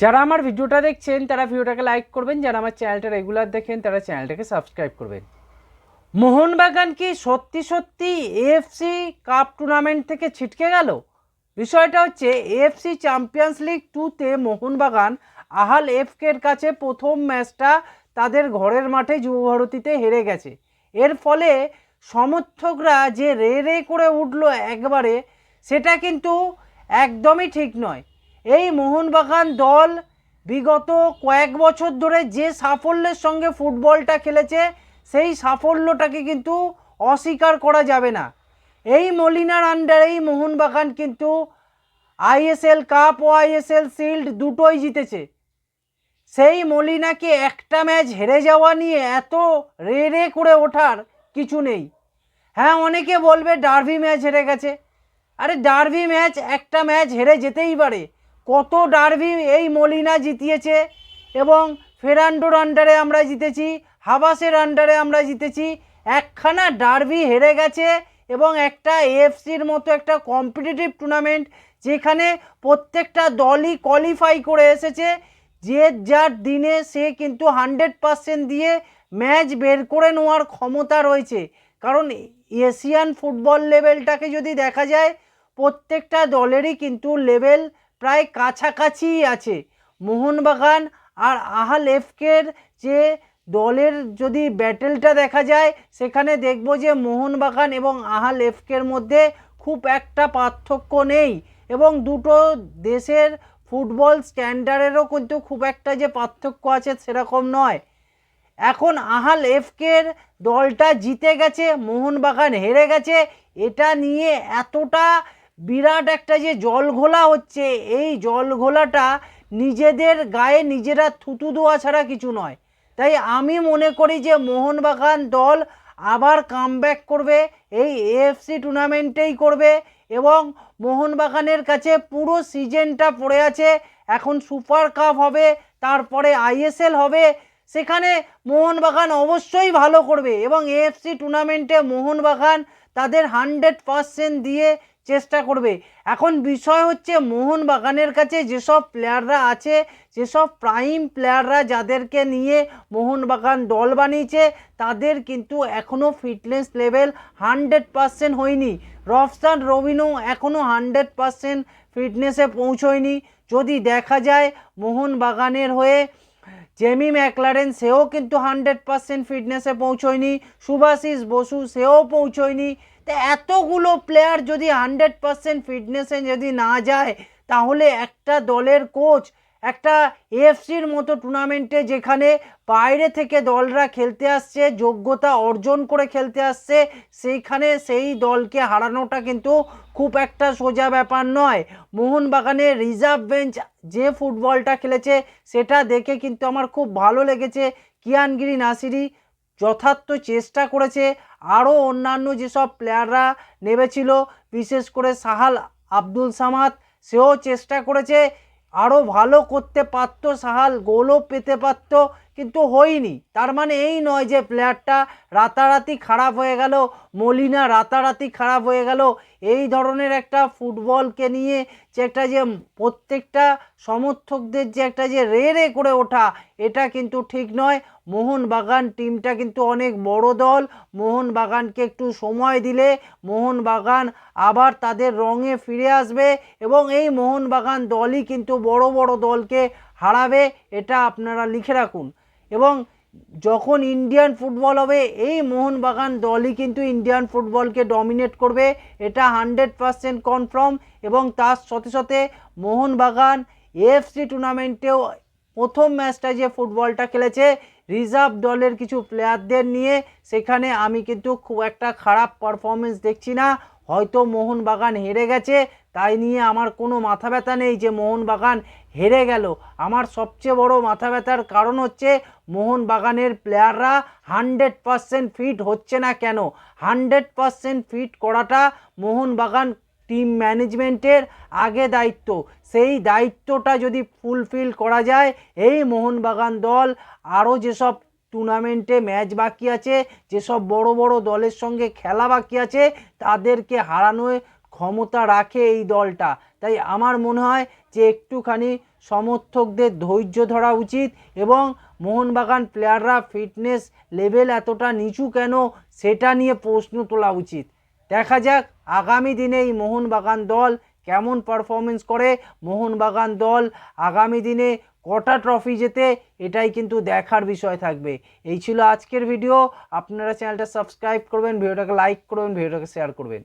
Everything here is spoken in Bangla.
যারা আমার ভিডিওটা দেখছেন, তারা ভিডিওটাকে লাইক করবেন। যারা আমার চ্যানেলটা রেগুলার দেখেন, তারা চ্যানেলটাকে সাবস্ক্রাইব করবেন। মোহনবাগান কি সত্যি সত্যি এএফসি কাপ টুর্নামেন্ট থেকে ছিটকে গেল? বিষয়টা হচ্ছে এএফসি চ্যাম্পিয়ন্স লিগ টুতে মোহনবাগান আহাল এফকের কাছে প্রথম ম্যাচটা তাদের ঘরের মাঠে যুবভারতীতে হেরে গেছে। এর ফলে সমর্থকরা যে রে রে করে উঠল একবারে, সেটা কিন্তু একদমই ঠিক নয়। এই মোহনবাগান দল বিগত কয়েক বছর ধরে যে সাফল্যের সঙ্গে ফুটবলটা খেলেছে, সেই সাফল্যটাকে কিন্তু অস্বীকার করা যাবে না। এই মলিনার আন্ডারেই মোহনবাগান কিন্তু আইএসএল কাপ ও আইএসএল শিল্ড দুটোই জিতেছে। সেই মলিনাকে একটা ম্যাচ হেরে যাওয়া নিয়ে এত রে রে করে ওঠার কিছু নেই। হ্যাঁ অনেকে বলবে ডার্বি ম্যাচ হেরে গেছে। আরে, ডার্বি ম্যাচ একটা ম্যাচ হেরে যেতেই পারে। কত ডার্বি এই মলিনা জিতিয়েছে এবং ফেরান্ডোর আন্ডারে আমরা জিতেছি, হাবাসের আন্ডারে আমরা জিতেছি, একখানা ডার্বি হেরে গেছে এবং একটা এএফসির মতো একটা কম্পিটিটিভ টুর্নামেন্ট যেখানে প্রত্যেকটা দলই কোয়ালিফাই করে এসেছে, যে যার দিনে সে কিন্তু হান্ড্রেড পার্সেন্ট দিয়ে ম্যাচ বের করে নেওয়ার ক্ষমতা রয়েছে। কারণ এশিয়ান ফুটবল লেভেলটাকে যদি দেখা যায়, প্রত্যেকটা দলেরই কিন্তু লেভেল প্রায় কাছাকাছিই আছে। মোহনবাগান আর আহাল এফকের যে দলের যদি ব্যাটেলটা দেখা যায়, সেখানে দেখব যে মোহনবাগান এবং আহাল এফকের মধ্যে খুব একটা পার্থক্য নেই এবং দুটো দেশের ফুটবল স্ট্যান্ডার্ডেরও কিন্তু খুব একটা যে পার্থক্য আছে সেরকম নয়। এখন আহাল এফকের দলটা জিতে গেছে, মোহনবাগান হেরে গেছে, এটা নিয়ে এতটা বিরাট একটা যে জল ঘোলা হচ্ছে, এই জল ঘোলাটা নিজেদের গায়ে নিজেরা থুতু দেওয়া ছাড়া কিছু নয়। তাই আমি মনে করি যে মোহনবাগান দল আবার কামব্যাক করবে, এই এএফসি টুর্নামেন্টেই করবে এবং মোহনবাগানের কাছে পুরো সিজনটা পড়ে আছে। এখন সুপার কাপ হবে, তারপরে আইএসএল হবে, সেখানে মোহনবাগান অবশ্যই ভালো করবে এবং এএফসি টুর্নামেন্টে মোহনবাগান তাদের হান্ড্রেড পারসেন্ট দিয়ে চেষ্টা করবে। এখন বিষয় হচ্ছে মোহনবাগানের কাছে যেসব প্লেয়াররা আছে, যেসব প্রাইম প্লেয়াররা যাদেরকে নিয়ে মোহনবাগান দল বানিয়েছে, তাদের কিন্তু এখনও ফিটনেস লেভেল হান্ড্রেড পারসেন্ট হয়নি। রফসান রবিনও এখনও হান্ড্রেড পারসেন্ট ফিটনেসে পৌঁছয়নি। যদি দেখা যায় মোহনবাগানের হয়ে জেমি ম্যাকলারেন সেও কিন্তু হান্ড্রেড পারসেন্ট ফিটনেসে পৌঁছয়নি সুভাশিস বসু সেও পৌঁছয়নি তো এতগুলো প্লেয়ার যদি হান্ড্রেড পারসেন্ট ফিটনেসে যদি না যায় তাহলে একটা দলের কোচ একটা এএফসির মতো টুর্নামেন্টে যেখানে বাইরে থেকে দলরা খেলতে আসছে, যোগ্যতা অর্জন করে খেলতে আসছে, সেইখানে সেই দলকে হারানোটা কিন্তু খুব একটা সোজা ব্যাপার নয়। মোহনবাগানের রিজার্ভ বেঞ্চ যে ফুটবলটা খেলেছে, সেটা দেখে কিন্তু আমার খুব ভালো লেগেছে। কিয়ানগিরি নাসিরি যথার্থ চেষ্টা করেছে, আরও অন্যান্য যেসব প্লেয়াররা নেমেছিল, বিশেষ করে সাহাল আব্দুল সামাদ, সেও চেষ্টা করেছে। আরও ভালো করতে পারতো সাহাল গোলও পেতে পারতো। কিন্তু হয়নি। তার মানে এই নয় যে প্লেয়ারটা রাতারাতি খারাপ হয়ে গেল, মলিনা রাতারাতি খারাপ হয়ে গেল। এই ধরনের একটা ফুটবলকে নিয়ে যে একটা যে প্রত্যেকটা সমর্থকদের যে একটা যে রে রে করে ওঠা, এটা কিন্তু ঠিক নয়। মোহনবাগান টিমটা কিন্তু অনেক বড় দল। মোহনবাগানকে একটু সময় দিলে মোহনবাগান আবার তাদের রঙে ফিরে আসবে এবং এই মোহনবাগান দলই কিন্তু বড় বড় দলকে হারাবে, এটা আপনারা লিখে রাখুন। এবং যখন ইন্ডিয়ান ফুটবল হবে, এই মোহনবাগান দলই কিন্তু ইন্ডিয়ান ফুটবলকে ডমিনেট করবে। এটা হান্ড্রেড পারসেন্ট কনফার্ম এবং তার সাথে সাথে মোহনবাগান এএফসি টুর্নামেন্টেও প্রথম ম্যাচটা যে ফুটবলটা খেলেছে রিজার্ভ দলের কিছু প্লেয়ারদের নিয়ে, সেখানে আমি কিন্তু খুব একটা খারাপ পারফরমেন্স দেখছি না। হয়তো মোহনবাগান হেরে গেছে, তাই নিয়ে আমার কোনো মাথা ব্যথা নেই যে মোহনবাগান হেরে গেল। আমার সবচেয়ে বড় মাথা ব্যথার কারণ হচ্ছে মোহনবাগানের প্লেয়াররা হান্ড্রেড পারসেন্ট ফিট হচ্ছে না কেন? হান্ড্রেড পারসেন্ট ফিট করাটা মোহনবাগান টিম ম্যানেজমেন্টের আগে দায়িত্ব। সেই দায়িত্বটা যদি ফুলফিল করা যায়, এই মোহনবাগান দল আরও যেসব টুর্নামেন্টে ম্যাচ বাকি আছে, যেসব বড় বড় দলের সঙ্গে খেলা বাকি আছে, তাদেরকে হারানোর ক্ষমতা রাখে এই দলটা। তাই আমার মনে হয় যে একটুখানি সমর্থকদের ধৈর্য ধরা উচিত এবং মোহনবাগান প্লেয়াররা ফিটনেস লেভেল এতটা নিচু কেন, সেটা নিয়ে প্রশ্ন তোলা উচিত। দেখা যাক আগামী দিনে এই মোহনবাগান দল কেমন পারফরমেন্স করে। মোহনবাগান দল আগামী দিনে কটা ট্রফি জেতে এটাই কিন্তু দেখার বিষয় থাকবে। এই ছিল আজকের ভিডিও আপনারা চ্যানেলটা সাবস্ক্রাইব করবেন ভিডিওটাকে লাইক করবেন ভিডিওটাকে শেয়ার করবেন।